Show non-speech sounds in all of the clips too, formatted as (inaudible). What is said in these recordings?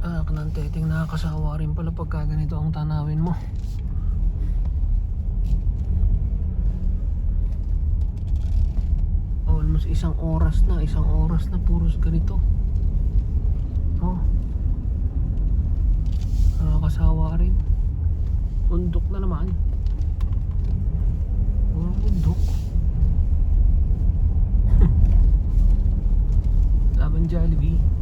Ah, ng teteng nakakasawa rin pala pagka ganito ang tanawin mo. Almost isang oras na, isang oras na puros ganito. Oh. Nakakasawa rin. Undok na naman. Puro undok. (laughs) Laban Jollibee.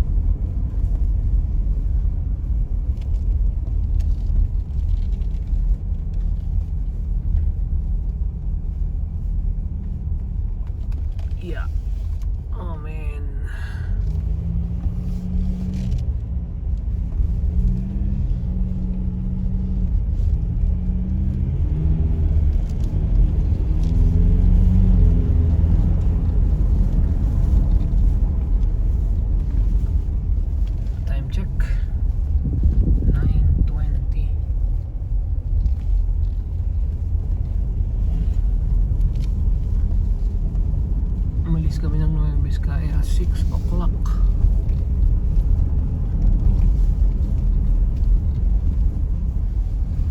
Umalis kami ng Nueva Vizcaya 6 o'clock.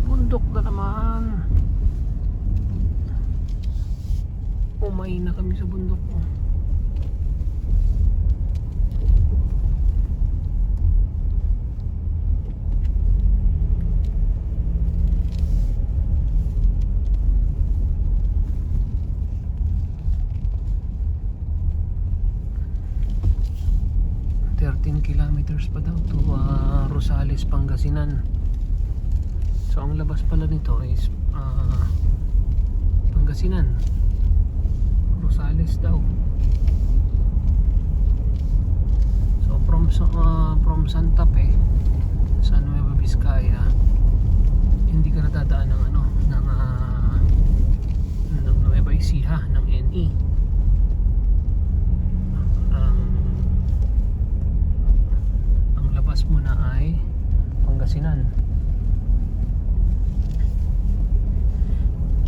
Bundok na naman. Umay na kami sa bundok. oh. Kilometers pa daw to ah, Rosales, Pangasinan. So ang labas pala nito is ah, Pangasinan. Rosales daw. So from ah, from Santa Fe sa Nueva Vizcaya hindi ka natadaan ng ano ng ah, ng Nueva Ecija ng NE. Ang ang labas mo na ay Pangasinan.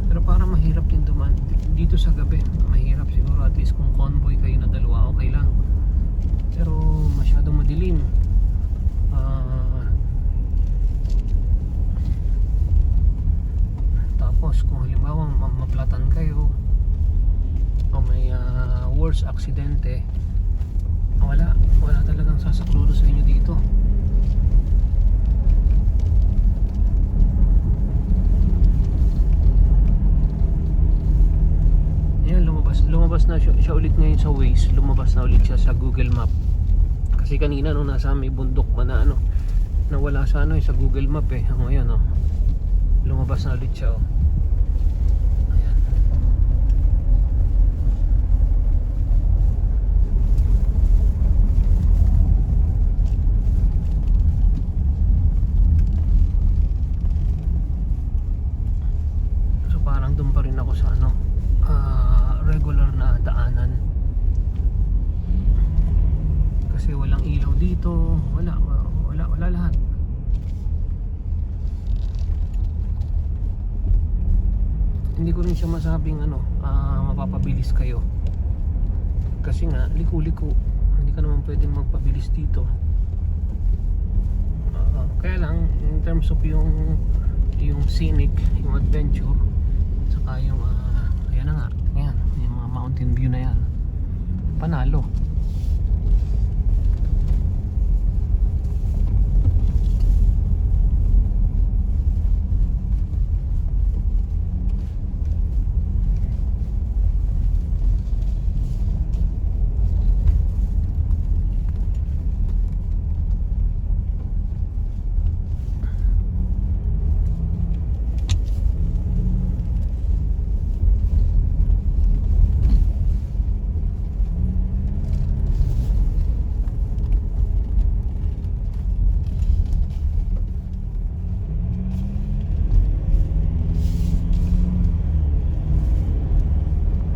Pero para mahirap din duman dito sa gabi. Mahirap siguro at least kung convoy kayo na dalawa okay lang. Pero masyadong madilim. Ah, tapos kung halimbawa ma- maplatan kayo o may ah, worst aksidente wala wala talagang sasakludo sa inyo dito Ayan, lumabas, na siya, siya ulit ngayon sa Waze. Lumabas na ulit siya sa Google Map. Kasi kanina nung nasa may bundok pa na ano nawala sa ano eh, sa Google Map eh. Ngayon oh. Lumabas na ulit siya oh. Doon pa rin ako sa ano ah, regular na daanan. Kasi walang ilaw dito, wala wala wala lahat. Hindi ko rin siya masabing ano, ah, mapapabilis kayo. Kasi nga liko-liko, hindi ka naman pwedeng magpabilis dito. Ah, kaya lang in terms of yung yung scenic, yung adventure, saka yung ah, ayan na nga, mountain view na yan. Panalo.